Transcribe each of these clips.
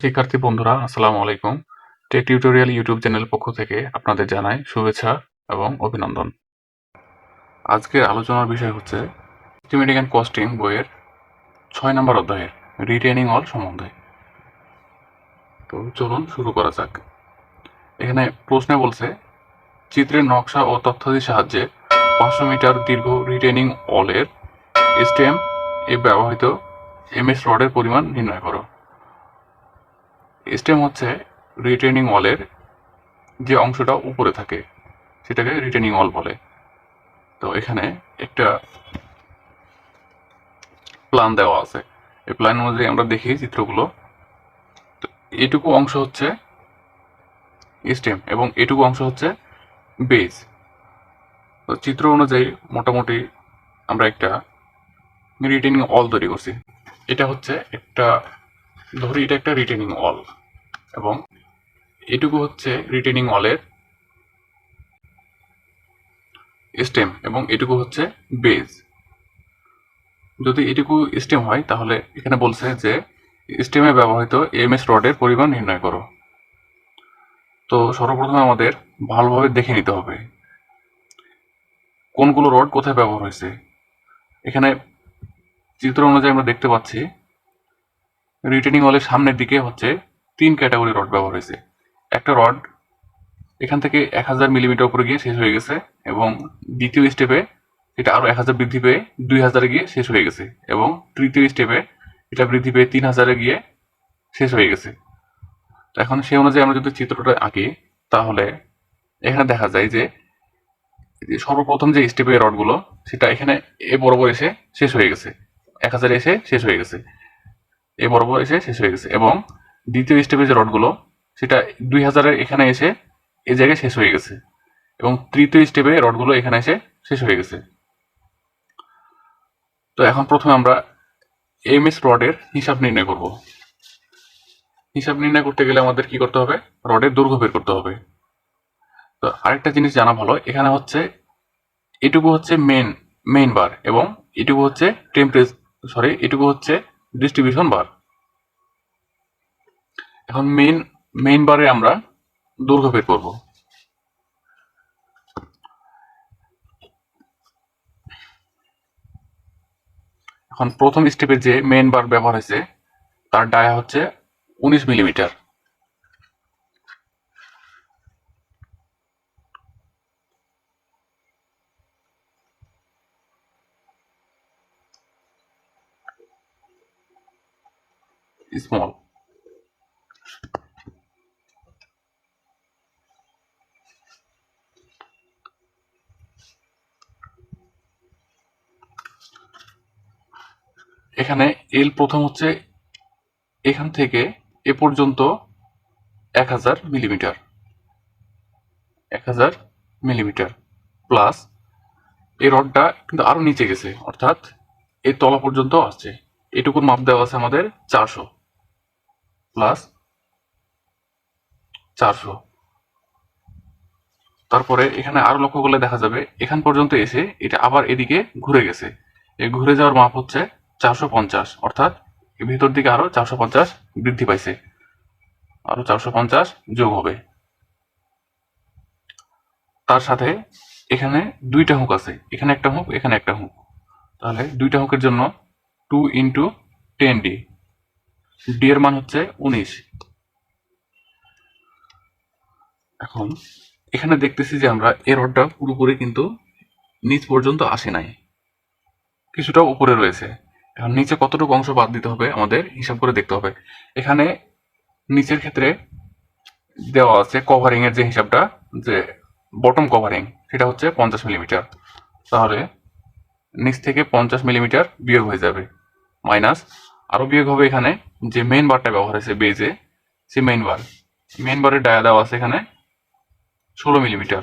শিক্ষার্থী বন্ধুরা, আসসালামু আলাইকুম। টেক টিউটোরিয়াল ইউটিউব চ্যানেল পক্ষ থেকে আপনাদের জানাই শুভেচ্ছা এবং অভিনন্দন। আজকের আলোচনার বিষয় হচ্ছে এস্টিমেটিং অ্যান্ড কস্টিং বইয়ের ছয় নম্বর অধ্যায়ের রিটেনিং অল সম্বন্ধে। তো চলুন শুরু করা যাক। এখানে প্রশ্নে বলছে, চিত্রের নকশা ও তথ্যাদির সাহায্যে পাঁচশো মিটার দীর্ঘ রিটেনিং অলের স্টেম এ ব্যবহৃত এমএস রডের পরিমাণ নির্ণয় করো। স্টেম হচ্ছে রিটেনিং ওয়ালের যে অংশটা উপরে থাকে, সেটাকে রিটেনিং ওয়াল বলে। তো এখানে একটা প্ল্যান দেওয়া আছে। এই প্ল্যান অনুযায়ী আমরা দেখি চিত্রগুলো। তো এটুকু অংশ হচ্ছে স্টেম এবং এটুকু অংশ হচ্ছে বেজ তো চিত্র অনুযায়ী মোটামুটি আমরা একটা রিটেনিং অল তৈরি করছি। এটা হচ্ছে একটা, ধরি এটা একটা রিটেনিং অল এবং এটুকু হচ্ছে রিটেনিং অলের স্টেম এবং এটুকু হচ্ছে বেজ যদি এটুকু স্টেম হয়, তাহলে এখানে বলছে যে স্টেমে ব্যবহৃত এমএস রডের পরিমাণ নির্ণয় করো। তো সর্বপ্রথমে আমাদের ভালোভাবে দেখে নিতে হবে কোনগুলো রড কোথায় ব্যবহার হয়েছে। এখানে চিত্র অনুযায়ী আমরা দেখতে পাচ্ছি রিটেনিং ওয়ালের সামনের দিকে হচ্ছে তিন ক্যাটাগরি রড ব্যবহার হয়েছে। একটা রড এখান থেকে এক হাজার মিলিমিটার উপরে গিয়ে শেষ হয়ে গেছে এবং দ্বিতীয় স্টেপে এটা আরও এক হাজার বৃদ্ধি পেয়ে দুই হাজারে গিয়ে শেষ হয়ে গেছে এবং তৃতীয় স্টেপে এটা বৃদ্ধি পেয়ে তিন হাজারে গিয়ে শেষ হয়ে গেছে। তো এখন সেই অনুযায়ী আমরা যদি চিত্রটা আঁকি, তাহলে এখানে দেখা যায় যে সর্বপ্রথম যে স্টেপের রডগুলো সেটা এখানে এ বরাবর এসে শেষ হয়ে গেছে। এক হাজারে এসে শেষ হয়ে গেছে। এ বরাবর এসে শেষ হয়ে গেছে এবং দ্বিতীয় স্টেপের যে রডগুলো, সেটা দুই হাজারের এখানে এসে এ জায়গায় শেষ হয়ে গেছে এবং তৃতীয় স্টেপে রডগুলো এখানে এসে শেষ হয়ে গেছে। তো এখন প্রথমে আমরা এম এস রডের হিসাব নির্ণয় করব। হিসাব নির্ণয় করতে গেলে আমাদের কি করতে হবে? রডের দৈর্ঘ্য বের করতে হবে। তো আরেকটা জিনিস জানা ভালো, এখানে হচ্ছে এটুকু হচ্ছে মেন মেইন বার এবং এটুকু হচ্ছে টেম্পারেচার সরি এটুকু হচ্ছে ডিস্ট্রিবিউশন বার এখন মেইন মেইন বারে আমরা দৈর্ঘ্য বের করব। এখন প্রথম স্টেপে যে মেইন বার ব্যবহার হয়েছে, তার ডায়া হচ্ছে উনিশ মিলিমিটার স্মল এখানে এল প্রথম হচ্ছে এখান থেকে এ পর্যন্ত এক হাজার মিলিমিটার। এক হাজার মিলিমিটার প্লাস এই রডটা কিন্তু আরও নিচে গেছে, অর্থাৎ এই তলা পর্যন্ত আসছে। এটুকুর মাপ দেওয়া আছে আমাদের চারশো প্লাস চারশো। তারপরে এখানে আরও লক্ষ্য করলে দেখা যাবে, এখান পর্যন্ত এসে এটা আবার এদিকে ঘুরে গেছে। এই ঘুরে যাওয়ার মাপ হচ্ছে চারশো পঞ্চাশ, অর্থাৎ ভিতর দিকে আরও চারশো পঞ্চাশ বৃদ্ধি পাইছে। আরও চারশো পঞ্চাশ যোগ হবে। তার সাথে এখানে দুইটা হুক আছে। এখানে একটা হুক, এখানে একটা হুক। তাহলে দুইটা হুকের জন্য two into ten D D এর মান হচ্ছে উনিশ। এখন এখানে দেখতেছি যে আমরা এ রডটা পুরোপুরি কিন্তু নিচ পর্যন্ত আসে নাই। কিছুটা উপরে রয়েছে। এখন নিচে কতটুকু অংশ বাদ দিতে হবে আমাদের হিসাব করে দেখতে হবে। এখানে নিচের ক্ষেত্রে দেওয়া আছে কভারিং এর যে হিসাবটা, যে বটম কভারিং সেটা হচ্ছে পঞ্চাশ মিলিমিটার তাহলে নিচ থেকে পঞ্চাশ মিলিমিটার বিয়োগ হয়ে যাবে মাইনাস আরও বিয়োগ হবে এখানে, যে মেইন বারটা ব্যবহার হয়েছে বেজে সে মেইন বার মেইন বারের ডায়া দেওয়া আছে এখানে ষোলো মিলিমিটার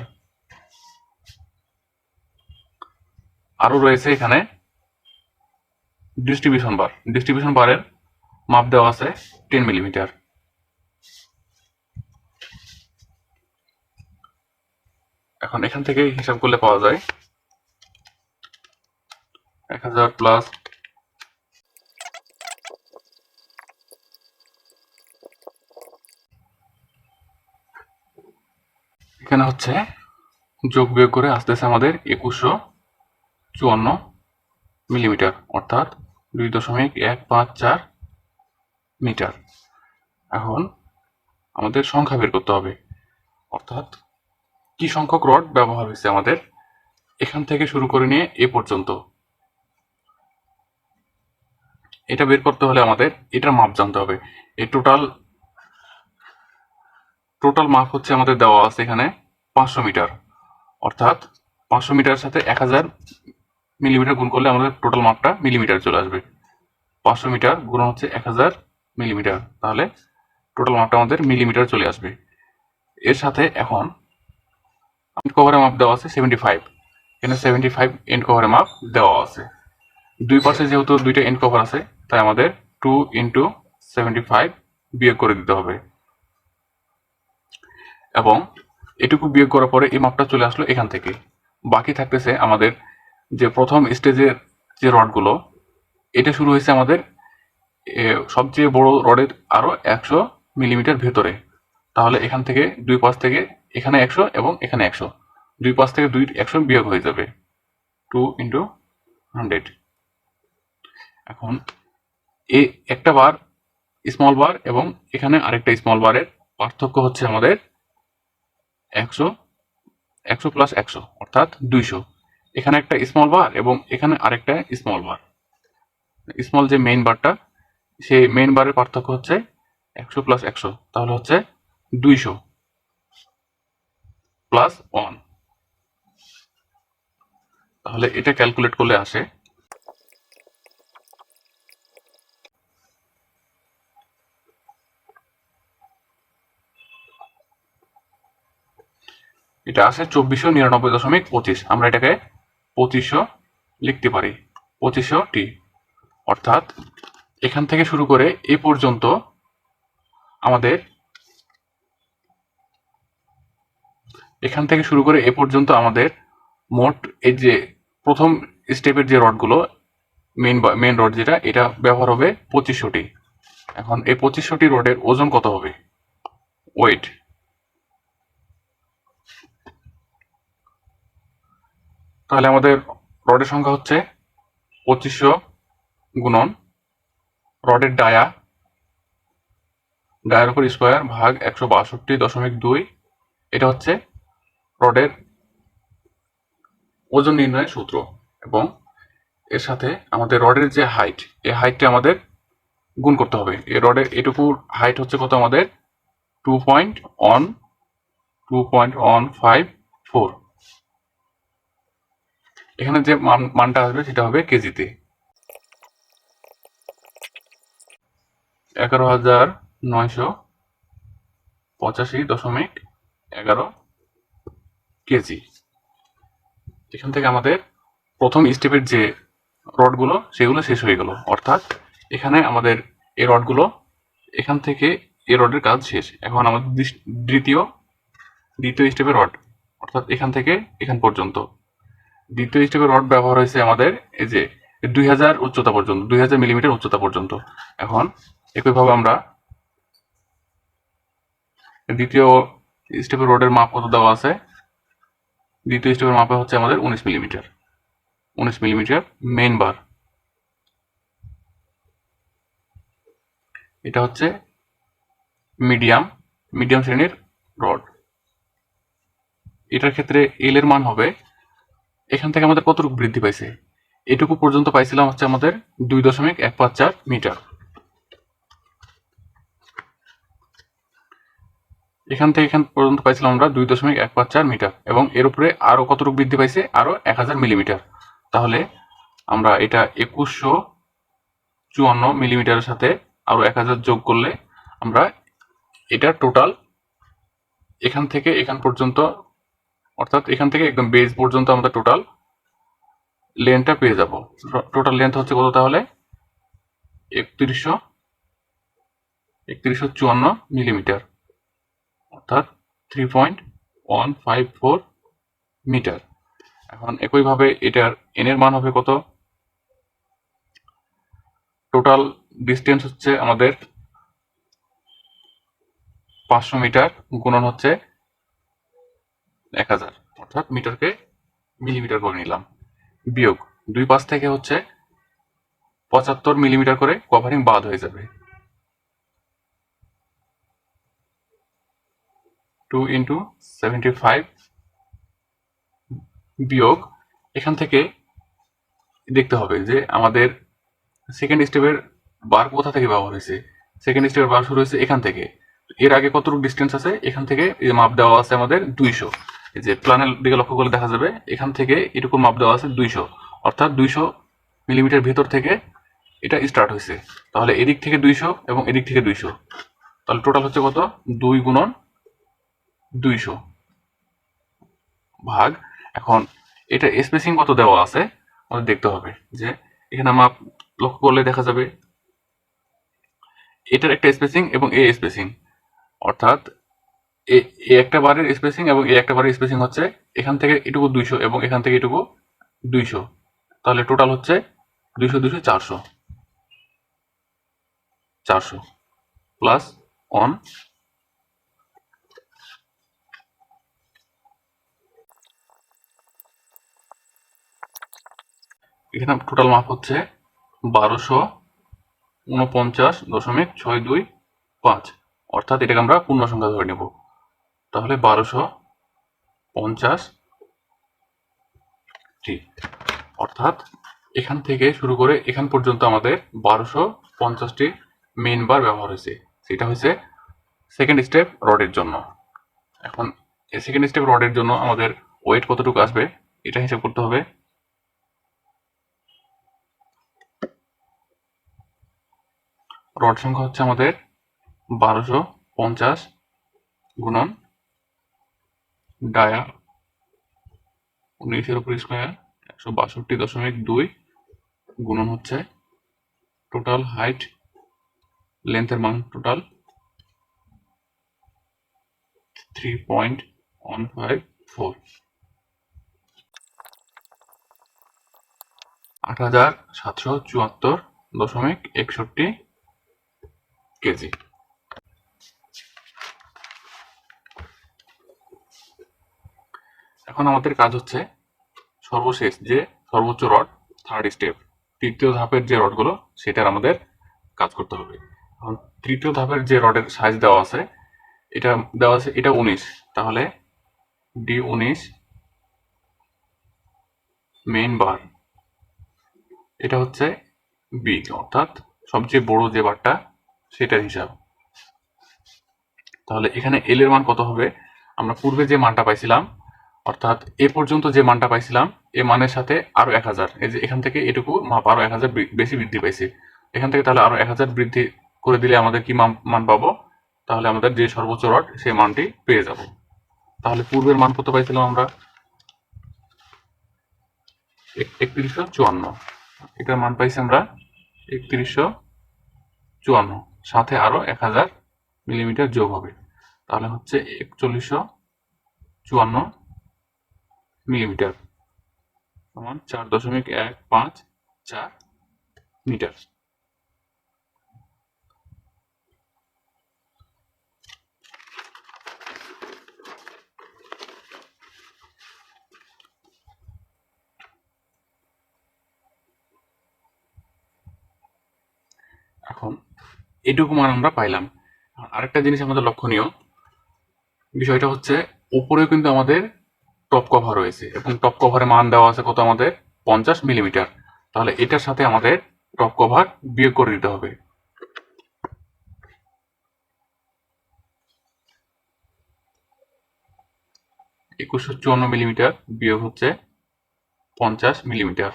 আরও রয়েছে এখানে ডিস্ট্রিবিউশন বার ডিস্ট্রিবিউশন বারের মাপ দেওয়া আছে টেন মিলিমিটার এখন এখান থেকে হিসাব করলে পাওয়া যায় এক হাজার প্লাস এখানে হচ্ছে যোগ বিয়োগ করে আসতেছে আমাদের একুশশো চুয়ান্ন মিলিমিটার অর্থাৎ দুই দশমিক এক পাঁচ চার মিটার। এখন আমাদের সংখ্যা বের করতে হবে। অর্থাৎ কি সংখ্যক রড ব্যবহার হয়েছে আমাদের? এখান থেকে শুরু করে নিয়ে এ পর্যন্ত। এটা বের করতে হলে আমাদের এটার মাপ জানতে হবে। এই টোটাল টোটাল মাপ হচ্ছে আমাদের দেওয়া আছে এখানে পাঁচশো মিটার। অর্থাৎ পাঁচশো মিটারের সাথে এক হাজার মিলিমিটার গুণ করলে আমাদের টোটাল মাপটা মিলিমিটার চলে আসবে। পাঁচশো মিটার গুণ হচ্ছে এক হাজার মিলিমিটার, তাহলে টোটাল মাপটা আমাদের মিলিমিটার চলে আসবে। এর সাথে এখন এন্ড কভারের মাপ দেওয়া আছে সেভেন্টি ফাইভ এখানে সেভেন্টি ফাইভ এন্ড কভারের মাপ দেওয়া আছে। দুই পাশে যেহেতু দুইটা এন্ড কভার আছে, তাই আমাদের টু ইন্টু সেভেন্টি ফাইভ বিয়োগ করে দিতে হবে। এবং এটুকু বিয়োগ করার পরে এই মাপটা চলে আসলো এখান থেকে। বাকি থাকতেছে আমাদের যে প্রথম স্টেজের যে রডগুলো এটা শুরু হয়েছে আমাদের সবচেয়ে বড় রডের আরও একশো মিলিমিটার ভেতরে। তাহলে এখান থেকে দুই পাশ থেকে এখানে একশো এবং এখানে একশো। দুই পাশ থেকে দুই, একশো বিয়োগ হয়ে যাবে টু ইন্টু হান্ড্রেড এখন এ একটা বার স্মল বার এবং এখানে আরেকটা স্মল বারের পার্থক্য হচ্ছে আমাদের একশো একশো প্লাস একশো, অর্থাৎ দুইশো। এখানে একটা স্মল বার এবং এখানে আরেকটা স্মল বার স্মল যে মেইন বারটা সেই মেইন বারের পার্থক্য হচ্ছে একশো প্লাস একশো, তাহলে হচ্ছে দুইশো প্লাস ওয়ান তাহলে এটা ক্যালকুলেট করলে আসে এটা আসে চব্বিশশো নিরানব্বই দশমিক পঁচিশ। আমরা এটাকে পঁচিশশো লিখতে পারি। পঁচিশশো টি। অর্থাৎ এখান থেকে শুরু করে এ পর্যন্ত আমাদের এখান থেকে শুরু করে এ পর্যন্ত আমাদের মোট এই যে প্রথম স্টেপের যে রডগুলো মেন মেন রড যেটা, এটা ব্যবহার হবে পঁচিশশোটি এখন এই পঁচিশশোটি রডের ওজন কত হবে? ওয়েট তাহলে আমাদের রডের সংখ্যা হচ্ছে পঁচিশশো গুণন রডের ডায়া, ডায়ার উপর স্কোয়ার ভাগ একশো বাষট্টি দশমিক দুই। এটা হচ্ছে রডের ওজন নির্ণয়ের সূত্র এবং এর সাথে আমাদের রডের যে হাইট, এই হাইটটা আমাদের গুণ করতে হবে। এই রডের এটুকুর হাইট হচ্ছে কত আমাদের? Two point one, two point one five four. এখানে যে মান, মানটা আসবে সেটা হবে কেজিতে। এগারো হাজার নয়শো পঁচাশি দশমিক এগারো কেজি। এখান থেকে আমাদের প্রথম স্টেপের যে রডগুলো, সেগুলো শেষ হয়ে গেল। অর্থাৎ এখানে আমাদের এই রডগুলো, এখান থেকে এই রডের কাজ শেষ। এখন আমাদের দ্বিতীয় দ্বিতীয় স্টেপের রড, অর্থাৎ এখান থেকে এখান পর্যন্ত। দ্বিতীয় স্টেপের রড ব্যবহার হয়েছে আমাদের এই যে দুই হাজার উচ্চতা পর্যন্ত, দুই হাজার মিলিমিটার উচ্চতা পর্যন্ত। এখন একইভাবে আমরা দ্বিতীয় স্টেপের রডের মাপ কত দেওয়া আছে? দ্বিতীয় স্টেপের মাপে হচ্ছে আমাদের উনিশ মিলিমিটার। উনিশ মিলিমিটার মেন বার এটা হচ্ছে মিডিয়াম মিডিয়াম শ্রেণির রড। এটার ক্ষেত্রে এল এর মান হবে এখান থেকে আমাদের কতটুকু বৃদ্ধি পাইছে? এটুকু পর্যন্ত পাইছিলাম হচ্ছে আমাদের দুই দশমিক এক পাঁচ চার মিটার। এখান থেকে এখান পর্যন্ত পাইছিলাম আমরা দুই দশমিক এক পাঁচ চার মিটার এবং এর উপরে আরও কতটুকু বৃদ্ধি পাইছে? আরও এক হাজার মিলিমিটার। তাহলে আমরা এটা একুশশো চুয়ান্ন মিলিমিটারের সাথে আরও এক হাজার যোগ করলে আমরা এটা টোটাল এখান থেকে এখান পর্যন্ত অর্থাৎ এখান থেকে একদম বেজ পর্যন্ত আমরা টোটাল লেন্থটা পেয়ে যাব। টোটাল লেন্থ হচ্ছে কত তাহলে? একত্রিশশো একত্রিশশো চুয়ান্ন মিলিমিটার অর্থাৎ three point one five four metre এখন একইভাবে এটার এন এর মান হবে কত? টোটাল ডিস্টেন্স হচ্ছে আমাদের পাঁচশো মিটার গুণন হচ্ছে এক হাজার, অর্থাৎ মিটারকে মিলিমিটার করে নিলাম। বিয়োগ দুই পাশ থেকে হচ্ছে পঁচাত্তর মিলিমিটার করে কভারিং বাদ হয়ে যাবে। টু ইন্টু সেভেন্টি ফাইভ বিয়োগ এখান থেকে দেখতে হবে যে আমাদের সেকেন্ড স্টেপের বার কোথা থেকে ব্যবহার হয়েছে? সেকেন্ড স্টেপের বার শুরু হয়েছে এখান থেকে। এর আগে কতটুকু ডিস্টেন্স আছে? এখান থেকে মাপ দেওয়া আছে আমাদের দুইশো। এই যে প্ল্যানের দিকে লক্ষ্য করলে দেখা যাবে, এখান থেকে এটুকু মাপ দেওয়া আছে দুইশো। অর্থাৎ দুইশো মিলিমিটার ভেতর থেকে এটা স্টার্ট হয়েছে। তাহলে এদিক থেকে দুইশো এবং এদিক থেকে দুইশো। তাহলে টোটাল হচ্ছে কত? দুই গুণন দুইশো ভাগ। এখন এটা স্পেসিং কত দেওয়া আছে, আমাদের দেখতে হবে যে এখানে মাপ লক্ষ্য করলে দেখা যাবে এটার একটা স্পেসিং এবং এ স্পেসিং অর্থাৎ এ একটা বারের স্পেসিং এবং এ একটা বারের স্পেসিং হচ্ছে এখান থেকে এটুকু দুইশো এবং এখান থেকে এটুকু দুইশো। তাহলে টোটাল হচ্ছে দুইশো দুইশো, চারশো। চারশো প্লাস অন এখানে টোটাল মাপ হচ্ছে বারোশো উনপঞ্চাশ দশমিক ছয় দুই পাঁচ। অর্থাৎ এটাকে আমরা পূর্ণ সংখ্যা ধরে নেব। তাহলে বারোশো পঞ্চাশ। টি অর্থাৎ এখান থেকে শুরু করে এখান পর্যন্ত আমাদের বারোশো পঞ্চাশটি মেন বার ব্যবহার হয়েছে। সেটা হচ্ছে সেকেন্ড স্টেপ রডের জন্য। এখন সেকেন্ড স্টেপ রডের জন্য আমাদের ওয়েট কতটুকু আসবে, এটা হিসাব করতে হবে। রড সংখ্যা হচ্ছে আমাদের বারোশো পঞ্চাশ গুণন ডায়া উনিশের উপর স্কোয়ার একশো বাষট্টি দশমিক দুই গুণন হচ্ছে টোটাল হাইট লেন্থের মান total three point one five four আট হাজার সাতশো চুয়াত্তর দশমিক একষট্টি কেজি। এখন আমাদের কাজ হচ্ছে সর্বশেষ যে সর্বোচ্চ রড থার্ড স্টেপ তৃতীয় ধাপের যে রডগুলো, সেটার আমাদের কাজ করতে হবে। এখন তৃতীয় ধাপের যে রডের সাইজ দেওয়া আছে, এটা দেওয়া আছে, এটা উনিশ। তাহলে ডি উনিশ মেইন বার এটা হচ্ছে বি অর্থাৎ সবচেয়ে বড় যে বারটা সেটার হিসাব। তাহলে এখানে এল এর মান কত হবে? আমরা পূর্বে যে মানটা পাইছিলাম অর্থাৎ এ পর্যন্ত যে মানটা পাইছিলাম, এ মানের সাথে আরও এক হাজার। এই যে এখান থেকে এটুকু মাপ আরও এক হাজার বেশি বৃদ্ধি পাইছে। এখান থেকে তাহলে আরও এক হাজার বৃদ্ধি করে দিলে আমাদের কি মান পাবো? তাহলে আমাদের যে সর্বোচ্চ রড, সেই মানটি পেয়ে যাব। তাহলে পূর্বের মান কত পাইছিলাম আমরা? একত্রিশশো চুয়ান্ন। এটার মান পাইছি আমরা একত্রিশশো চুয়ান্ন। সাথে আরও এক হাজার মিলিমিটার যোগ হবে। তাহলে হচ্ছে একচল্লিশশো চুয়ান্ন মিলিমিটার। সমান চার দশমিক এক পাঁচ চার মিটার। এখন এটুকু মান আমরা পাইলাম। আরেকটা জিনিস আমাদের লক্ষণীয়, বিষয়টা হচ্ছে উপরেও কিন্তু আমাদের টপ কভার রয়েছে এবং টপ কভারের মান দেওয়া আছে কত আমাদের? পঞ্চাশ মিলিমিটার তাহলে এটার সাথে আমাদের টপ কভার বিয়োগ করে দিতে হবে। একুশশো চুয়ান্ন মিলিমিটার বিয়োগ হচ্ছে পঞ্চাশ মিলিমিটার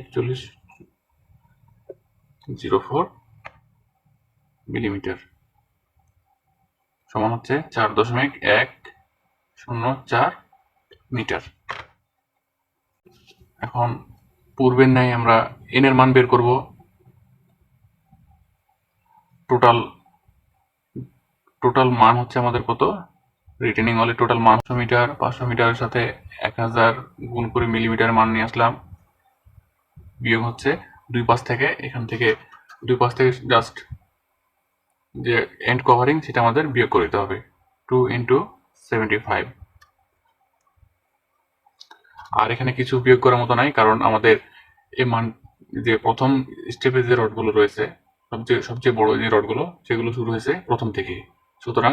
একচল্লিশ জিরো ফোর মিলিমিটার। সমান হচ্ছে চার দশমিক এক শূন্য চার মিটার। এখন পূর্বের ন্যায় আমরা এন এর মান বের করব। টোটাল টোটাল মান হচ্ছে আমাদের কত? রিটেনিং হলে টোটাল পাঁচশো মিটার, পাঁচশো মিটারের সাথে এক হাজার গুণ করে মিলিমিটার মান নিয়ে আসলাম। বিয়োগ হচ্ছে দুই পাশ থেকে, এখান থেকে দুই পাশ থেকে জাস্ট যে এন্ড কভারিং সেটা আমাদের বিয়োগ করে দিতে হবে। টু ইন্টু সেভেন্টি ফাইভ আর এখানে কিছু বিয়োগ করার মতো নাই, কারণ আমাদের এই মান, যে প্রথম স্টেপে যে রডগুলো রয়েছে, সবচেয়ে সবচেয়ে বড় যে রডগুলো, সেগুলো শুরু হয়েছে প্রথম থেকে সুতরাং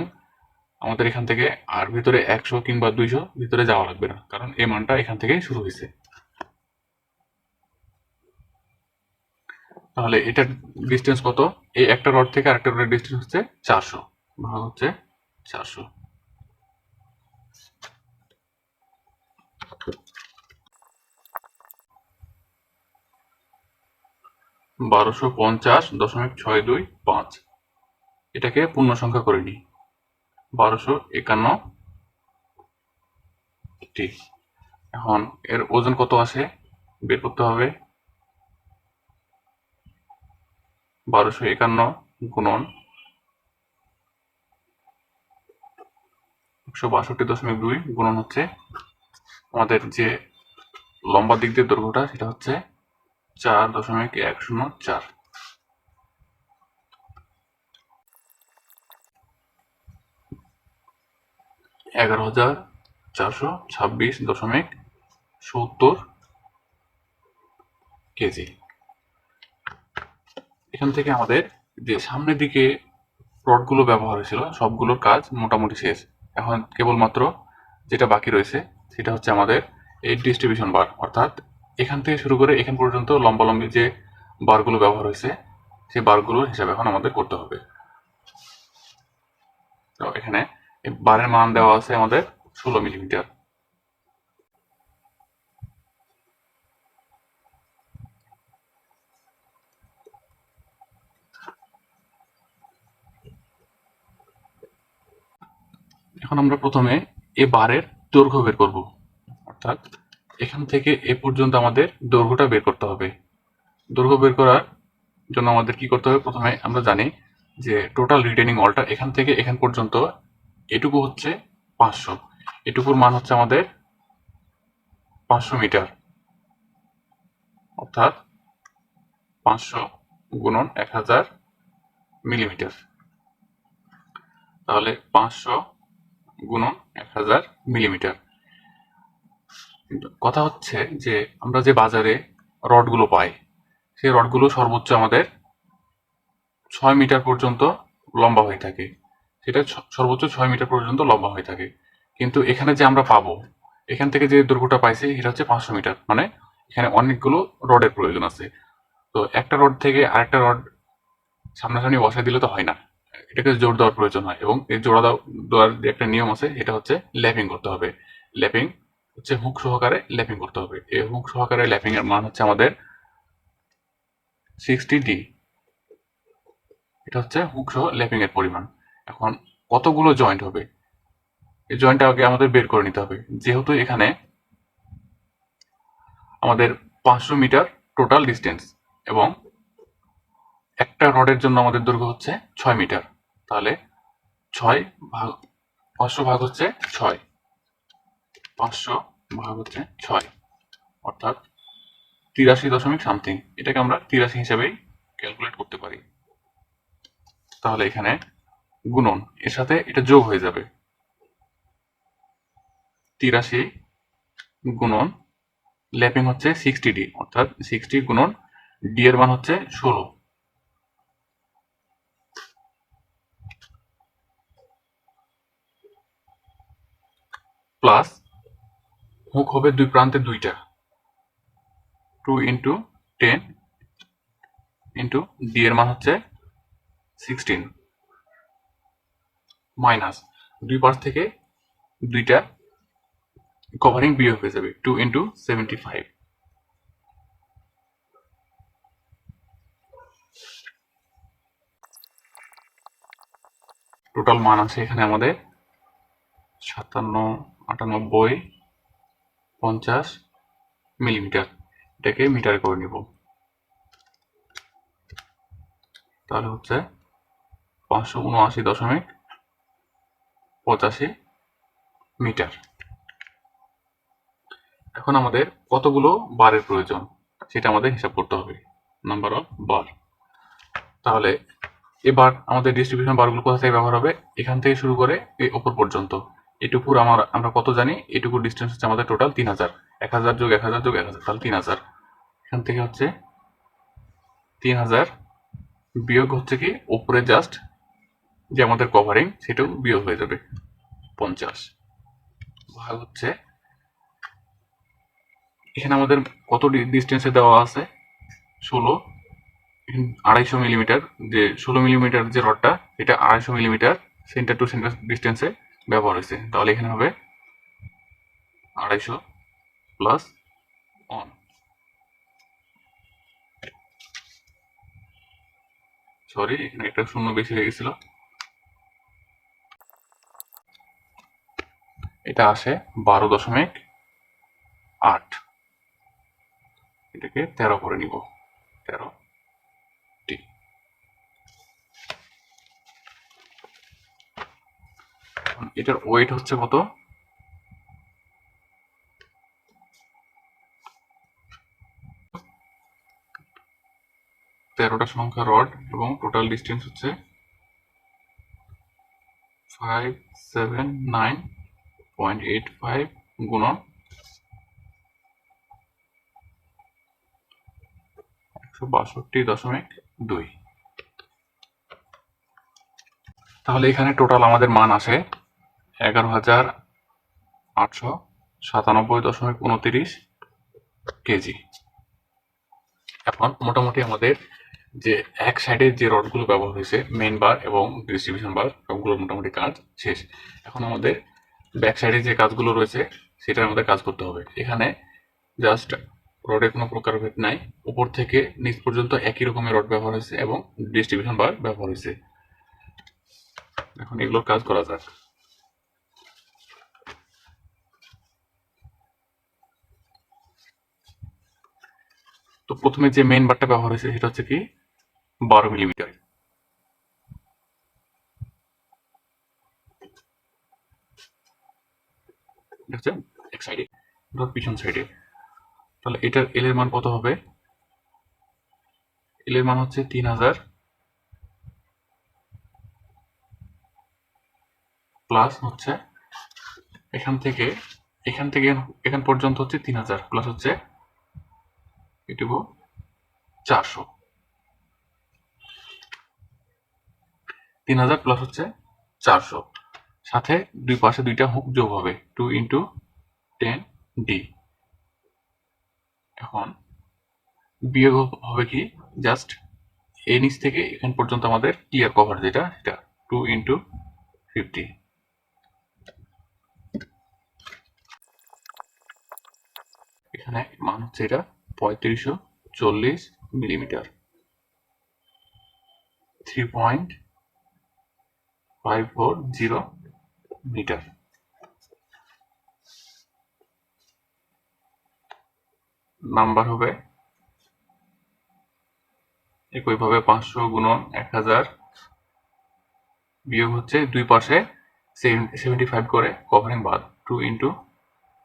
আমাদের এখান থেকে আর ভিতরে একশো কিংবা দুইশো ভিতরে যাওয়া লাগবে না, কারণ এই মানটা এখান থেকে শুরু হয়েছে। তাহলে এটার ডিস্টেন্স কত? এই একটা রড থেকে আরেকটা রডের ডিস্টেন্স হচ্ছে চারশো। ভাগ হচ্ছে চারশো। বারোশো পঞ্চাশ দশমিক ছয় দুই পাঁচ। এটাকে পূর্ণ সংখ্যা করে নিই। বারোশো একান্ন। এখন এর ওজন কত আসে? বের করতে হবে বারোশো একান্ন গুণন একশো বাষট্টি দশমিক দুই গুণন হচ্ছে আমাদের যে লম্বা দিক দিয়ে দৈর্ঘ্যটা, সেটা হচ্ছে চার দশমিক এক শূন্য চার। এগারো হাজার চারশো ছাব্বিশ দশমিক সত্তর কেজি। এখান থেকে আমাদের যে সামনের দিকে রডগুলো ব্যবহার হয়েছিল, সবগুলোর কাজ মোটামুটি শেষ। এখন কেবলমাত্র যেটা বাকি রয়েছে, সেটা হচ্ছে আমাদের এই ডিস্ট্রিবিউশন বার অর্থাৎ এখান থেকে শুরু করে এখান পর্যন্ত লম্বালম্বি যে বারগুলো ব্যবহার হয়েছে, সেই বারগুলোর হিসাব এখন আমাদের করতে হবে। তো এখানে বারের মান দেওয়া আছে আমাদের ষোলো মিলিমিটার। এখন আমরা প্রথমে এ বারের দৈর্ঘ্য বের করব। অর্থাৎ এখান থেকে এ পর্যন্ত আমাদের দৈর্ঘ্যটা বের করতে হবে। দৈর্ঘ্য বের করার জন্য আমাদের কি করতে হবে? প্রথমে আমরা জানি যে টোটাল রিটেনিং অলটা এখান থেকে এখান পর্যন্ত এটুকু হচ্ছে পাঁচশো। এটুকুর মান হচ্ছে আমাদের পাঁচশো মিটার। অর্থাৎ পাঁচশো গুণন এক হাজার মিলিমিটার। তাহলে পাঁচশো গুণন এক হাজার মিলিমিটার কথা হচ্ছে যে, আমরা যে বাজারে রডগুলো পাই, সেই রডগুলো সর্বোচ্চ আমাদের ছয় মিটার পর্যন্ত লম্বা হয়ে থাকে। সেটা সর্বোচ্চ ছয় মিটার পর্যন্ত লম্বা হয়ে থাকে। কিন্তু এখানে যে আমরা পাবো, এখান থেকে যে দৈর্ঘ্যটা পাইছি, সেটা হচ্ছে পাঁচশো মিটার। মানে এখানে অনেকগুলো রডের প্রয়োজন আছে। তো একটা রড থেকে আরেকটা রড সামনাসামনি বসায় দিলে তো হয় না। এটাকে জোর দেওয়ার প্রয়োজন হয় এবং এই জোড়া দেওয়া- দেওয়ার একটা নিয়ম আছে, এটা হচ্ছে ল্যাপিং করতে হবে। ল্যাপিং হচ্ছে হুক সহকারে ল্যাপিং করতে হবে। এই হুক সহকারে ল্যাপিং এর মান হচ্ছে আমাদের সিক্সটি ডি এটা হচ্ছে হুক সহ ল্যাপিং এর পরিমাণ। এখন কতগুলো জয়েন্ট হবে? এই জয়েন্টটা আগে আমাদের বের করে নিতে হবে। যেহেতু এখানে আমাদের পাঁচশো মিটার টোটাল ডিস্টেন্স এবং একটা রডের জন্য আমাদের দৈর্ঘ্য হচ্ছে ছয় মিটার। তাহলে ছয় ভাগ, পাঁচশো ভাগ হচ্ছে ছয়। পাঁচশো ভাগ হচ্ছে ছয়। অর্থাৎ তিরাশি দশমিক সামথিং। এটাকে আমরা তিরাশি হিসাবেই ক্যালকুলেট করতে পারি। তাহলে এখানে গুণন, এর সাথে এটা যোগ হয়ে যাবে। তিরাশি গুণন, ল্যাপিং হচ্ছে সিক্সটি ডি অর্থাৎ সিক্সটি গুণন ডি এর মান হচ্ছে ষোলো। প্লাস হুক হবে দুই প্রান্তে দুইটা। Two into ten into D এর মান হচ্ছে সিক্সটিন মাইনাস দুই পাশ থেকে দুইটা কভারিং বিয়োগ হয়ে যাবে two into seventy five total মান আছে এখানে আমাদের সাতান্ন আটানব্বই, পঞ্চাশ মিলিমিটার এটাকে মিটারে করে নিব। তাহলে হচ্ছে পাঁচশো উনআশি দশমিক পঁচাশি মিটার এখন আমাদের কতগুলো বারের প্রয়োজন, সেটা আমাদের হিসাব করতে হবে। নাম্বার অফ বার তাহলে এবার আমাদের ডিস্ট্রিবিউশন বারগুলো কোথা থেকে ব্যবহার হবে? এখান থেকে শুরু করে এই ওপর পর্যন্ত। এটুকুর আমার, আমরা কত জানি? এটুকু ডিস্টেন্স হচ্ছে আমাদের টোটাল তিন হাজার। এক হাজার যোগ এক হাজার যোগ এক হাজার, তাহলে তিন হাজার। এখান থেকে হচ্ছে তিন হাজার বিয়োগ হচ্ছে কি? উপরে জাস্ট যে আমাদের কভারিং সেটাও বিয়োগ হয়ে যাবে পঞ্চাশ। ভাগ হচ্ছে, এখানে আমাদের কত ডিস্টেন্সে দেওয়া আছে? ষোলো। আড়াইশো মিলিমিটার যে ষোলো মিলিমিটার যে রডটা, এটা আড়াইশো মিলিমিটার সেন্টার টু সেন্টার ডিস্টেন্সে ব্যবহার হয়েছে। তাহলে এখানে হবে আড়াইশো প্লাস অন সরি এখানে একটা শূন্য বেশি হয়ে গেছিল। এটা আসে বারো দশমিক আট। এটাকে তেরো করে নিব। তেরো টি এখন এটার ওয়েট হচ্ছে কত? তেরোটা সংখ্যা রড এবং টোটাল ডিস্টেন্স হচ্ছে five seven nine point eight five একশো বাষট্টি দশমিক দুই। তাহলে এখানে টোটাল আমাদের মান আসে এগারো হাজার আটশো সাতানব্বই দশমিক উনতিরিশ কেজি। এখন মোটামুটি আমাদের যে এক সাইডে যে রডগুলো ব্যবহার হয়েছে মেইন বার এবং ডিস্ট্রিবিউশন বার সবগুলোর মোটামুটি কাজ শেষ। এখন আমাদের ব্যাক সাইডে যে কাজগুলো রয়েছে, সেটার আমাদের কাজ করতে হবে। এখানে জাস্ট রডের কোনো প্রকার ভেদ নাই। উপর থেকে নিচ পর্যন্ত একই রকমের রড ব্যবহার হয়েছে এবং ডিস্ট্রিবিউশন বার ব্যবহার হয়েছে। এখন এগুলোর কাজ করা যাক। তো প্রথমে যে মেইন বারটা ব্যবহার হয়েছে সেটা হচ্ছে কি বারো মিলিমিটার পিছন সাইডে তাহলে এটার এল এর মান কত হবে? এল এর মান হচ্ছে তিন হাজার প্লাস হচ্ছে এখান থেকে এখান থেকে, এখান পর্যন্ত হচ্ছে তিন হাজার প্লাস হচ্ছে এটুকু চারশো। তিন হাজার প্লাস হচ্ছে চারশো। সাথে দুই পাশে দুইটা হুক যোগ হবে টু ইন্টু টেন ডি এখন বিয়োগ হবে কি? জাস্ট এই নিচ থেকে এখান পর্যন্ত আমাদের ক্লিয়ার কভার যেটা, সেটা টু ইন্টু ফিফটি এখানে মান হচ্ছে এটা পঁয়ত্রিশশো চল্লিশ millimetre. Three point five four zero metre number হবে একইভাবে পাঁচশো গুণন এক হাজার বিয়োগ হচ্ছে দুই পাশে সেভেন্টি ফাইভ করে কভারিং বাদ টু ইন্টু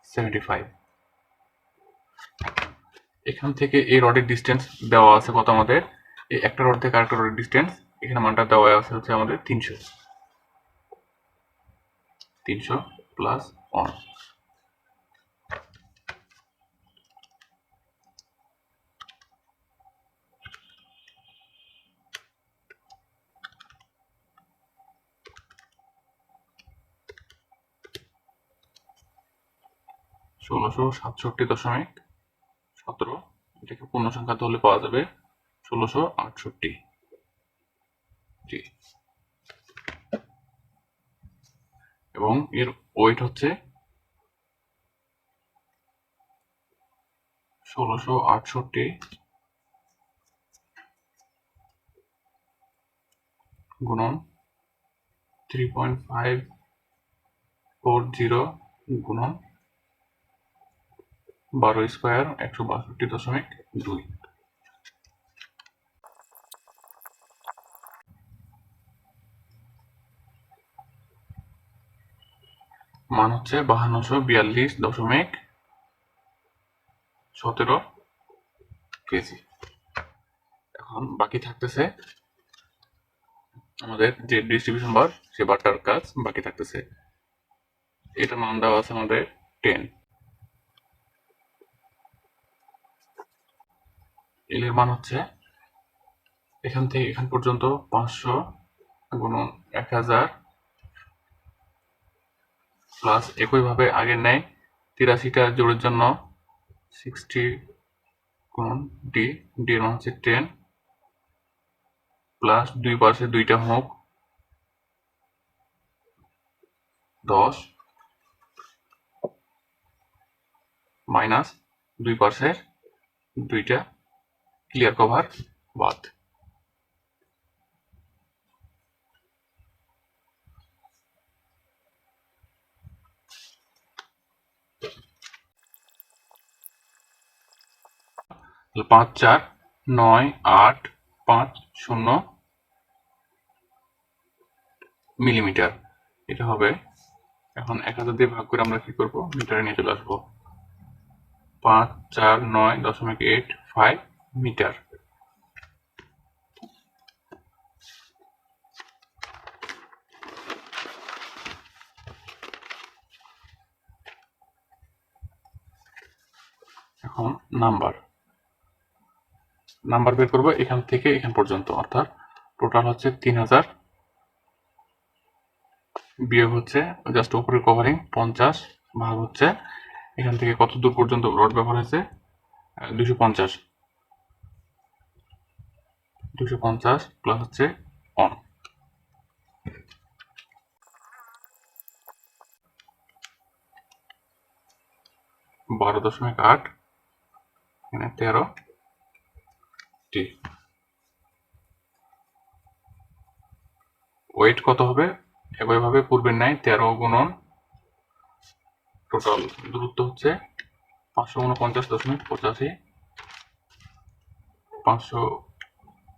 সেভেন্টি ফাইভ এখান থেকে এই রডের ডিস্টেন্স দেওয়া আছে কত আমাদের? এই একটা রড থেকে আরেকটা রডের ডিস্টেন্স এখানে মানটা দেওয়া আছে হচ্ছে আমাদের তিনশো। তিনশো প্লাস ওয়ান ষোলোশো সাতষট্টি দশমিক সতেরো। এটাকে পূর্ণ সংখ্যা ধরলে পাওয়া যাবে ষোলোশো আটষট্টি। জি। এবং এর ওয়েট হচ্ছে ষোলোশো আটষট্টি। গুণন three point five four zero গুণন বারো স্কোয়ার একশো বাষট্টি দশমিক দুই। মান হচ্ছে বাহান্নশো বিয়াল্লিশ দশমিক সতেরো কেজি। এখন বাকি থাকতেছে আমাদের যে ডিস্ট্রিবিউশন বার সে বারটার কাজ বাকি থাকতেছে। এটা মান দেওয়া আছে আমাদের টেন এল এর মান হচ্ছে এখান থেকে এখান পর্যন্ত পাঁচশো গুণন এক হাজার প্লাস একইভাবে আগের নেয় তিরাশিটা জোড়ের জন্য সিক্সটি গুণন ডি ডি এর মান হচ্ছে টেন প্লাস দুই পাশে দুইটা হোক দশ মাইনাস দুই পাশের দুইটা ক্লিয়ার কভার বাদ পাঁচ, চার, নয়, আট, পাঁচ, শূন্য মিলিমিটার। এটা হবে এখন এক হাজার দিয়ে ভাগ করে আমরা কি করব? মিটারে নিয়ে চলে আসব। পাঁচ, চার, নয়, দশমিক এইট ফাইভ মিটার। এখন নাম্বার। নাম্বার বের করব এখান থেকে এখান পর্যন্ত, অর্থাৎ টোটাল হচ্ছে তিন হাজার, বিয়োগ হচ্ছে জাস্ট উপরে কভারিং পঞ্চাশ, ভাগ হচ্ছে এখান থেকে কত দূর পর্যন্ত রড ব্যবহার হয়েছে? দুশো পঞ্চাশ। দুশো পঞ্চাশ প্লাস হচ্ছে অন বারো দশমিক আট, এখানে তেরো, টি। ওয়েট কত হবে? একইভাবে পূর্বের ন্যায় তেরো গুণন টোটাল দূরত্ব হচ্ছে পাঁচশো উনপঞ্চাশ দশমিক পঁচাশি, পাঁচশো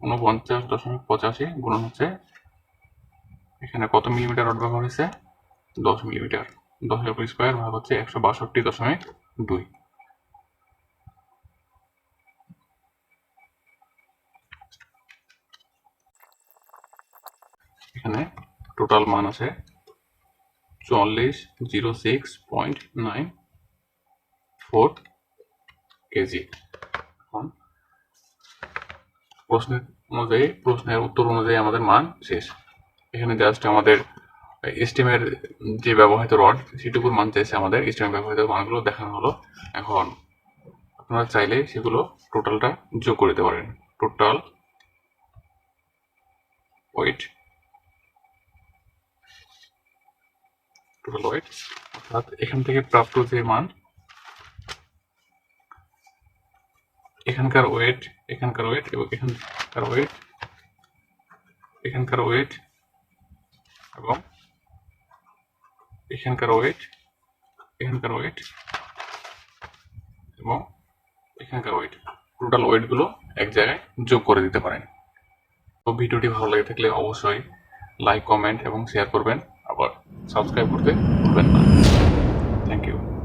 উনপঞ্চাশ দশমিক পঁচাশি গুণন হচ্ছে, এখানে কত মিলিমিটার রড ব্যবহার হয়েছে? দশ মিলিমিটার। দশ উপর স্কোয়ার ভাগ হচ্ছে একশো বাষট্টি দশমিক দুই। এখানে টোটাল মান আছে চুয়াল্লিশ zero six point nine four kg. প্রশ্নের অনুযায়ী, প্রশ্নের উত্তর অনুযায়ী আমাদের মান শেষ। এখানে জাস্ট আমাদের স্টিমের যে ব্যবহৃত রড সেটুকুর মান চাইছে আমাদের। স্টিমের ব্যবহৃত মানগুলো দেখানো হলো। এখন আপনারা চাইলে সেগুলো টোটালটা যোগ করে দিতে পারেন। টোটাল ওয়েট টোটাল ওয়েট অর্থাৎ এখান থেকে প্রাপ্ত যে মান এখানকার ওয়েট এখানকার ওয়েট এবং এখানকার ওয়েট এখানকার ওয়েট এবং এখানকার ওয়েট এখানকার ওয়েট এবং এখানকার ওয়েট টোটাল ওয়েটগুলো এক জায়গায় যোগ করে দিতে পারেন। তো ভিডিওটি ভালো লেগে থাকলে অবশ্যই লাইক কমেন্ট এবং শেয়ার করবেন। আবার সাবস্ক্রাইব করতে ভুলবেন না। Thank you